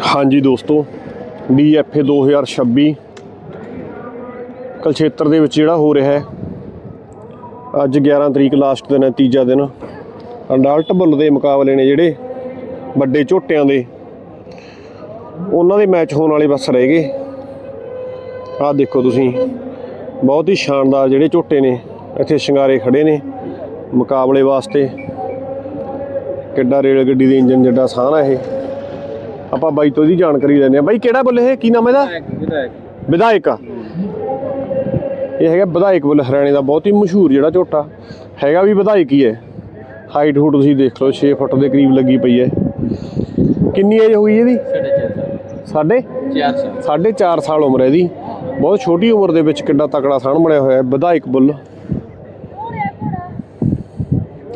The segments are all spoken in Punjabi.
ਹਾਂਜੀ ਦੋਸਤੋ, ਡੀਐਫਏ 2026 ਕਲਛੇਤਰ ਦੇ ਵਿੱਚ ਜਿਹੜਾ ਹੋ ਰਿਹਾ ਹੈ, ਅੱਜ 11 ਤਰੀਕ ਲਾਸਟ ਦਿਨ ਹੈ, ਤੀਜਾ ਦਿਨ। ਅਡਲਟ ਬੁੱਲ ਦੇ ਮੁਕਾਬਲੇ ਨੇ ਜਿਹੜੇ ਵੱਡੇ ਝੋਟਿਆਂ ਦੇ, ਉਹਨਾਂ ਦੇ ਮੈਚ ਹੋਣ ਵਾਲੇ ਬਸ ਰਹਿ ਗਏ। ਆਹ ਦੇਖੋ ਤੁਸੀਂ, ਬਹੁਤ ਹੀ ਸ਼ਾਨਦਾਰ ਜਿਹੜੇ ਝੋਟੇ ਨੇ, ਇੱਥੇ ਸ਼ਿੰਗਾਰੇ ਖੜੇ ਨੇ ਮੁਕਾਬਲੇ ਵਾਸਤੇ। ਕਿੱਡਾ ਰੇਲ ਗੱਡੀ ਦੇ ਇੰਜਨ, ਜਿੱਡਾ ਸਾਹ ਇਹ। ਆਪਾਂ ਬਾਈ ਤੋਂ ਇਹਦੀ ਜਾਣਕਾਰੀ ਲੈਂਦੇ ਆ ਬਾਈ ਕਿਹੜਾ ਬੁੱਲ ਇਹ? ਕੀ ਨਾਮ ਇਹਦਾ? ਵਿਧਾਇਕ ਇਹ ਹੈਗਾ ਵਿਧਾਇਕ ਬੁੱਲ ਹਰਿਆਣੇ ਦਾ ਬਹੁਤ ਹੀ ਮਸ਼ਹੂਰ ਜਿਹੜਾ ਝੋਟਾ। ਹੈਗਾ ਵੀ ਵਿਧਾਇਕ ਹੀ ਹੈ। ਹਾਈਟ ਹੂਟ ਤੁਸੀਂ ਦੇਖ ਲਓ 6 ਫੁੱਟ ਦੇ ਕਰੀਬ ਲੱਗੀ ਪਈ ਹੈ। ਕਿੰਨੀ ਏਜ ਹੋਈ ਇਹਦੀ? ਸਾਢੇ ਚਾਰ ਸੌ ਸਾਢੇ? 4 ਸਾਲ। ਉਮਰ ਹੈ ਇਹਦੀ। ਬਹੁਤ ਛੋਟੀ ਉਮਰ ਦੇ ਵਿੱਚ ਕਿੱਡਾ ਤਕੜਾ ਸਾਣ ਬਣਿਆ ਹੋਇਆ ਹੈ ਵਿਧਾਇਕ ਬੁੱਲ।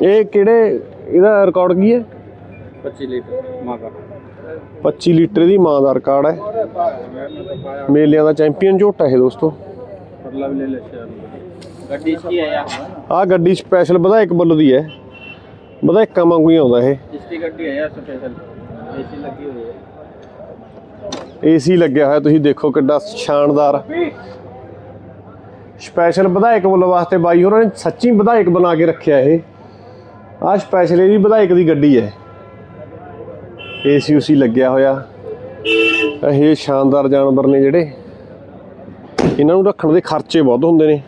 ਇਹ ਕਿਹੜੇ ਇਹਦਾ ਰਿਕਾਰਡ ਕੀ ਹੈ? 25 ਲੀਟਰ ਮਾਂ का 25 ਲੀਟਰ ਦੀ ਮਾਂਦਾਰ ਦਾ ਹੈ। ਮੇਲਿਆਂ ਦਾ ਚੈਂਪੀਅਨ ਝੋਟਾ ਹੈ ਦੋਸਤੋ। ਗੱਡੀ ਆ ਗੱਡੀ ਸਪੈਸ਼ਲ ਵਧਾਇਕ ਵੱਲੋਂ ਦੀ ਹੈ। ਵਧਾਇਕਾਂ ਵਾਂਗੂ ਹੀ ਆਉਂਦਾ ਇਹ। ਕਿਸਤੀ ਏਸੀ ਲੱਗਿਆ ਹੋਇਆ ਤੁਸੀਂ ਦੇਖੋ ਕਿੱਡਾ ਸ਼ਾਨਦਾਰ। ਸਪੈਸ਼ਲ ਵਿਧਾਇਕ ਵੱਲੋਂ ਵਾਸਤੇ ਬਾਈ ਉਹਨਾਂ ਨੇ ਸੱਚੀ ਵਿਧਾਇਕ ਬਣਾ ਕੇ ਰੱਖਿਆ ਇਹ। ਆ ਸਪੈਸ਼ਲ ਇਹਦੀ ਵਿਧਾਇਕ ਦੀ ਗੱਡੀ ਹੈ। ਏਸੀਯੂਸੀ ਲੱਗਿਆ ਹੋਇਆ। ਇਹ ਸ਼ਾਨਦਾਰ ਜਾਨਵਰ ਨੇ ਜਿਹੜੇ ਇਹਨਾਂ ਨੂੰ ਰੱਖਣ ਦੇ ਖਰਚੇ ਬਹੁਤ ਹੁੰਦੇ ਨੇ।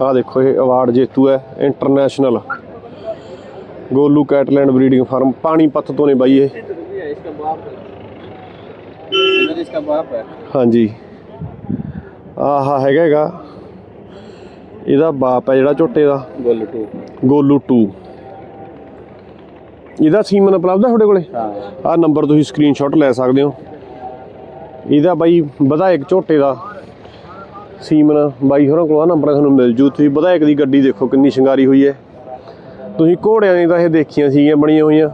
ਆਹ ਦੇਖੋ ਇਹ ਅਵਾਰਡ ਜੇਤੂ ਹੈ international. Golu cattle land breeding farm ਪਾਣੀ ਪਾਣੀਪਤ ਤੋਂ ਨੇ ਬਾਈ ਇਹ। ਹਾਂਜੀ। ਆਹਾ ਹੈਗਾ ਹੈਗਾ। ਇਹਦਾ ਬਾਪ ਹੈ ਜਿਹੜਾ ਝੋਟੇ ਦਾ। ਗੋਲੂ 2 ਗੋਲੂ 2 ਇਹਦਾ ਸੀਮਨ ਉਪਲਬਧ ਹੈ ਤੁਹਾਡੇ ਕੋਲੇ? ਆਹ ਨੰਬਰ ਤੁਸੀਂ ਸਕਰੀਨਸ਼ਾਟ ਲੈ ਸਕਦੇ ਹੋ। ਇਹਦਾ ਬਾਈ ਵਿਧਾਇਕ ਝੋਟੇ ਦਾ। ਸੀਮਨ ਬਾਈ ਹੋਰਾਂ ਕੋਲ ਆ ਨੰਬਰ ਤੁਹਾਨੂੰ ਮਿਲ ਜੂ। ਤੁਸੀਂ ਵਿਧਾਇਕ ਦੀ ਗੱਡੀ ਦੇਖੋ ਕਿੰਨੀ ਸ਼ਿੰਗਾਰੀ ਹੋਈ ਹੈ। ਤੁਸੀਂ ਘੋੜਿਆਂ ਦੀ ਤਾਂ ਇਹ ਦੇਖੀਆਂ ਸੀਗੀਆਂ ਬਣੀਆਂ ਹੋਈਆਂ।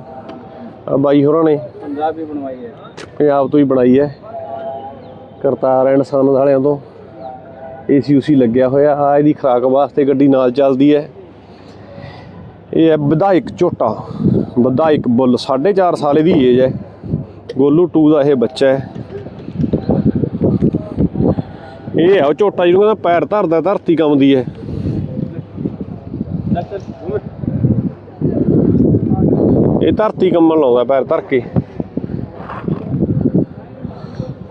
ਆ ਬਾਈ ਹੋਰਾਂ ਨੇ। ਪੰਜਾਬ ਵੀ ਬਣਵਾਈ ਹੈ। ਪੰਜਾਬ ਤੋਂ ਹੀ ਬਣਾਈ ਹੈ। ਕਰਤਾਰ ਐਂਡ ਸਨ ਵਾਲਿਆਂ ਤੋਂ। ਏਸੀ ਉਸੀ ਲੱਗਿਆ ਹੋਇਆ। ਆ ਇਹਦੀ ਖਰਾਕ ਵਾਸਤੇ ਗੱਡੀ ਨਾਲ ਚੱਲਦੀ ਹੈ। ਇਹ ਹੈ ਵਿਧਾਇਕ ਝੋਟਾ। ਵਿਧਾਇਕ ਬੁੱਲ 4.5 ਸਾਲ ਦੀ ਏਜ ਹੈ। ਗੋਲੂ 2 ਦਾ ਇਹ ਬੱਚਾ ਹੈ। ਇਹ ਹੈ ਉਹ ਝੋਟਾ ਜਿਹਨੂੰ ਕਹਿੰਦਾ ਪੈਰ ਧਰਦਾ, ਧਰਤੀ ਕੰਮਦੀ ਹੈ। ਇਹ ਧਰਤੀ ਕੰਮਣ ਲਾਉਂਦਾ ਪੈਰ ਧਰ ਕੇ।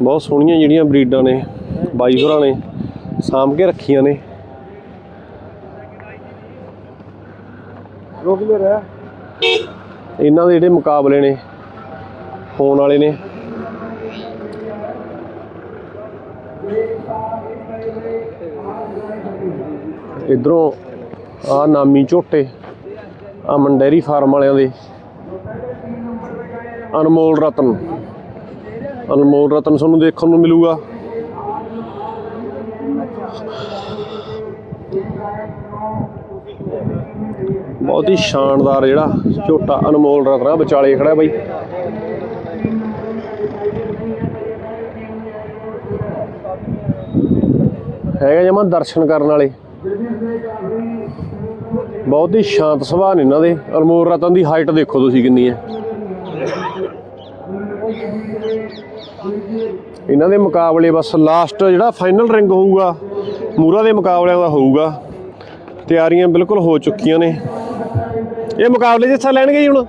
ਬਹੁਤ ਸੋਹਣੀਆਂ ਜਿਹੜੀਆਂ ਬਰੀਡਾਂ ਨੇ, ਬਾਈ ਹੋਰਾਂ ਨੇ ਸਾਂਭ ਕੇ ਰੱਖੀਆਂ ਨੇ। ਇਹਨਾਂ ਦੇ ਜਿਹੜੇ ਮੁਕਾਬਲੇ ਨੇ, ਹੋਣ ਵਾਲੇ ਨੇ। ਇਧਰੋਂ ਆ ਨਾਮੀ ਝੋਟੇ, ਆ ਮੰਡੇਰੀ ਫਾਰਮ ਵਾਲਿਆਂ ਦੇ। ਅਨਮੋਲ ਰਤਨ। ਅਨਮੋਲ ਰਤਨ ਤੁਹਾਨੂੰ ਦੇਖਣ ਨੂੰ ਮਿਲੂਗਾ। ਬਹੁਤ ਹੀ ਸ਼ਾਨਦਾਰ ਜਿਹੜਾ ਝੋਟਾ ਅਨਮੋਲ ਰਤਨਾ ਵਿਚਾਲੇ ਖੜਾ ਬਾਈ। ਹੈਗਾ ਜਮਾ ਦਰਸ਼ਨ ਕਰਨ ਵਾਲੇ। ਬਹੁਤ ਹੀ ਸ਼ਾਂਤ ਸੁਭਾਅ ਨੇ ਇਹਨਾਂ ਦੇ। ਅਨਮੋਲ ਰਤਨ ਦੀ ਹਾਈਟ ਦੇਖੋ ਤੁਸੀਂ ਕਿੰਨੀ ਹੈ। ਇਹਨਾਂ ਦੇ ਮੁਕਾਬਲੇ ਬਸ ਲਾਸਟ ਜਿਹੜਾ ਫਾਈਨਲ ਰਿੰਗ ਹੋਊਗਾ ਮੂਰਾ ਦੇ ਮੁਕਾਬਲਿਆਂ ਦਾ ਹੋਊਗਾ। ਤਿਆਰੀਆਂ ਬਿਲਕੁਲ ਹੋ ਚੁੱਕੀਆਂ ਨੇ। ਇਹ ਮੁਕਾਬਲੇ ਜਿੱਥੇ ਲੈਣਗੇ ਹੁਣ,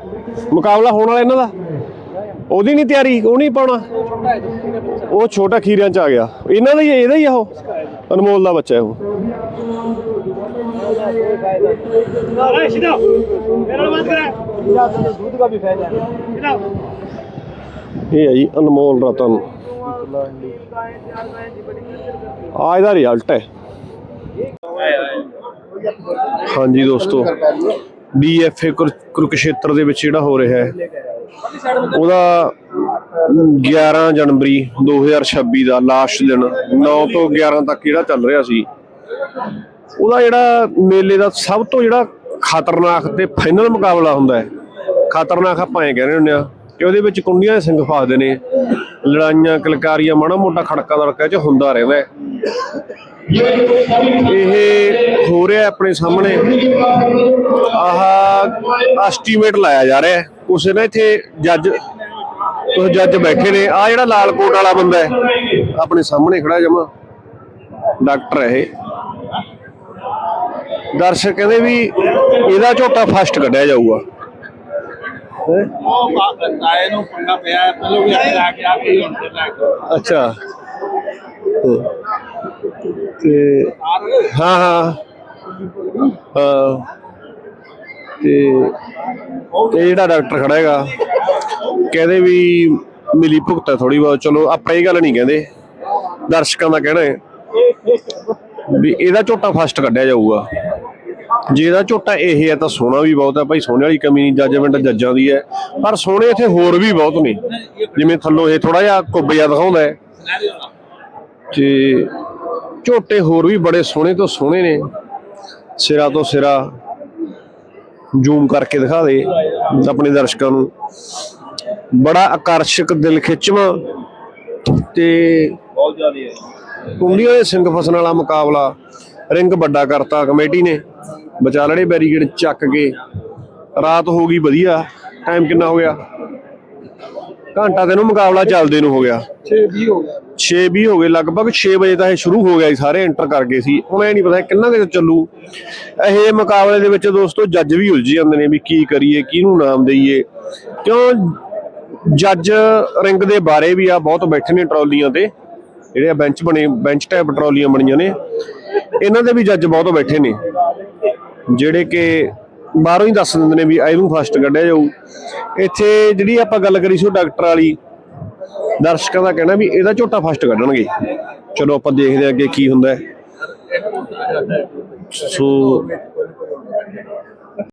ਮੁਕਾਬਲਾ ਹੋਣ ਵਾਲਾ ਇਹਨਾਂ ਦਾ। ਉਹਦੀ ਨਹੀਂ ਤਿਆਰੀ, ਉਹ ਨਹੀਂ ਪਾਉਣਾ। ਉਹ ਛੋਟਾ ਖੀਰਿਆਂ 'ਚ ਆ ਗਿਆ। ਇਹਨਾਂ ਦਾ ਹੀ ਇਹਦਾ ਹੀ ਉਹ। ਅਨਮੋਲ ਦਾ ਬੱਚਾ ਉਹ। ਇਹ ਹੈ ਜੀ, ਅਨਮੋਲ ਰਤਨ। ਆ ਇਹਦਾ ਰਿਜ਼ਲਟ ਹੈ। ਹਾਂਜੀ ਦੋਸਤੋ। ਡੀਐਫਏ ਕੁਰਕਸ਼ੇਤਰ ਦੇ ਵਿੱਚ ਜਿਹੜਾ ਹੋ ਰਿਹਾ ਹੈ। ਉਹਦਾ 11 ਜਨਵਰੀ 2026 ਦਾ ਲਾਸਟ ਦਿਨ 9 ਤੋਂ 11 ਤੱਕ ਜਿਹੜਾ ਚੱਲ ਰਿਹਾ ਸੀ। ਉਹਦਾ ਜਿਹੜਾ ਮੇਲੇ ਦਾ ਸਭ ਤੋਂ ਜਿਹੜਾ ਖਤਰਨਾਕ ਤੇ ਫਾਈਨਲ ਮੁਕਾਬਲਾ ਹੁੰਦਾ ਹੈ। ਖਤਰਨਾਕ ਆਪਾਂ ਐਂ ਕਹਿੰਦੇ ਹੁੰਦੇ ਆ ਕਿ ਉਹਦੇ ਵਿੱਚ ਕੁੰਡੀਆਂ ਦੇ ਸਿੰਘ ਫਸਦੇ ਨੇ। ਲੜਾਈਆਂ, ਕਲਕਾਰੀਆਂ, ਮਾੜਾ ਮੋਟਾ ਖੜਕਾ ਦੜਕਾ ਚ ਹੁੰਦਾ ਰਹਿੰਦਾ ਇਹ ਹੋ ਰਿਹਾ ਆਪਣੇ ਸਾਹਮਣੇ। ਆਹ ਐਸਟੀਮੇਟ ਲਾਇਆ ਜਾ ਰਿਹਾ ਕੁਛ ਨਾ ਇੱਥੇ ਜੱਜ ਕੁਝ ਜੱਜ ਬੈਠੇ ਨੇ। ਆ ਜਿਹੜਾ ਲਾਲ ਕੋਟ ਵਾਲਾ ਬੰਦਾ ਹੈ, ਆਪਣੇ ਸਾਹਮਣੇ ਖੜਾ ਜਮਾ। ਡਾਕਟਰ ਹੈ ਇਹ। ਦਰਸ਼ਕ ਕਹਿੰਦੇ ਵੀ ਇਹਦਾ ਝੋਟਾ ਫਸਟ ਕੱਢਿਆ ਜਾਊਗਾ। ਉਹ ਬਾ- ਤਾਏ ਨੂੰ ਪੰਗਾ ਪਿਆ ਹੈ, ਪਹਿਲਾਂ ਵੀ ਇੱਥੇ ਲੈ ਕੇ ਆ ਕੇ ਹੁਣ ਤੇ ਲੈ ਕੇ ਅੱਛਾ ਹਮ। ਤੇ ਹਾਂ ਹਾਂ। ਹਾਂ। ਤੇ ਇਹ ਜਿਹੜਾ ਡਾਕਟਰ ਖੜਾ ਹੈਗਾ ਕਹਿੰਦੇ ਵੀ ਮਿਲੀ ਭੁਗਤ ਹੈ ਥੋੜੀ ਬਹੁਤ। ਚਲੋ ਆਪਾਂ ਇਹ ਗੱਲ ਨਹੀਂ ਕਹਿੰਦੇ। ਦਰਸ਼ਕਾਂ ਦਾ ਕਹਿਣਾ ਹੈ ਵੀ ਇਹਦਾ ਝੋਟਾ ਫਸਟ ਕੱਢਿਆ ਜਾਊਗਾ। ਜੇ ਇਹਦਾ ਝੋਟਾ ਇਹ ਹੈ ਤਾਂ ਸੋਨਾ ਵੀ ਬਹੁਤ ਹੈ ਭਾਈ ਸੋਨੇ ਵਾਲੀ ਕਮੀ ਨਹੀਂ ਜੱਜਮੈਂਟ ਜੱਜਾਂ ਦੀ ਹੈ। ਪਰ ਸੋਨੇ ਇੱਥੇ ਹੋਰ ਵੀ ਬਹੁਤ ਨੇ। ਜਿਵੇਂ ਥੱਲੋਂ ਇਹ ਥੋੜਾ ਜਿਹਾ ਕੁੱਬ ਜਿਹਾ ਦਿਖਾਉਂਦਾ ਹੈ। ਤੇ ਝੋਟੇ ਹੋਰ ਵੀ ਬੜੇ ਸੋਹਣੇ ਤੋਂ ਸੋਹਣੇ ਨੇ। ਸਿਰਾ ਤੋਂ ਸਿਰਾ ਜ਼ੂਮ ਕਰਕੇ ਦਿਖਾ ਦੇ ਆਪਣੇ ਦਰਸ਼ਕਾਂ ਨੂੰ। ਬੜਾ ਆਕਰਸ਼ਕ ਦਿਲ ਖਿੱਚਵਾਂ ਤੇ ਬਹੁਤ ਜ਼ਿਆਦਾ ਹੈ। ਕੁੰਡੀਆਂ ਦੇ ਸਿੰਘ ਫਸਣ ਵਾਲਾ ਮੁਕਾਬਲਾ ਰਿੰਗ ਵੱਡਾ ਕਰਤਾ ਕਮੇਟੀ ਨੇ। ਵਿਚਾਲੜੇ ਬੈਰੀਕੇਡ ਚੱਕ ਕੇ। ਰਾਤ ਹੋ ਗਈ ਵਧੀਆ। ਟਾਈਮ ਕਿੰਨਾ ਹੋ ਗਿਆ? ਘੰਟਾ ਤੈਨੂੰ ਮੁਕਾਬਲਾ ਚੱਲਦੇ ਨੂੰ ਹੋ ਗਿਆ। 6 ਹੋ ਗਿਆ। 6:20 ਹੋ ਗਏ। ਲਗਭਗ 6 ਵਜੇ ਤਾਂ ਇਹ ਸ਼ੁਰੂ ਹੋ ਗਿਆ ਸੀ ਸਾਰੇ ਐਂਟਰ ਕਰ ਗਏ ਸੀ। ਹੁਣ ਇਹ ਨਹੀਂ ਪਤਾ ਕਿੰਨਾ ਕੁ ਚੱਲੂ। ਇਹ ਮੁਕਾਬਲੇ ਦੇ ਵਿੱਚ ਦੋਸਤੋ ਜੱਜ ਵੀ ਉਲਝ ਜਾਂਦੇ ਨੇ ਵੀ ਕੀ ਕਰੀਏ ਕਿਹਨੂੰ ਨਾਮ ਦਈਏ। ਕਿਉਂ ਜੱਜ ਰਿੰਗ ਦੇ ਬਾਰੇ ਵੀ ਆ ਬਹੁਤ ਬੈਠੇ ਨੇ ਟਰਾਲੀਆਂ ਤੇ। ਜਿਹੜੇ ਬੈਂਚ ਬਣੇ ਬੈਂਚ ਟਾਈਪ ਟਰਾਲੀਆਂ ਬਣੀਆਂ ਨੇ। ਇਹਨਾਂ ਦੇ ਵੀ ਜੱਜ ਬਹੁਤ ਬੈਠੇ ਨੇ। ਜਿਹੜੇ ਕਿ ਬਾਹਰੋਂ ਹੀ ਦੱਸ ਦਿੰਦੇ ਨੇ ਵੀ ਇਹਨੂੰ ਫਸਟ ਕੱਢਿਆ ਜਾਊ। ਇੱਥੇ ਜਿਹੜੀ ਆਪਾਂ ਗੱਲ ਕਰੀ ਸੀ ਉਹ ਡਾਕਟਰ ਵਾਲੀ, ਦਰਸ਼ਕਾਂ ਦਾ ਕਹਿਣਾ ਵੀ ਇਹਦਾ ਝੋਟਾ ਫਸਟ ਕੱਢਣਗੇ। ਚਲੋ ਆਪਾਂ ਦੇਖਦੇ ਹਾਂ ਅੱਗੇ ਕੀ ਹੁੰਦਾ ਸੋ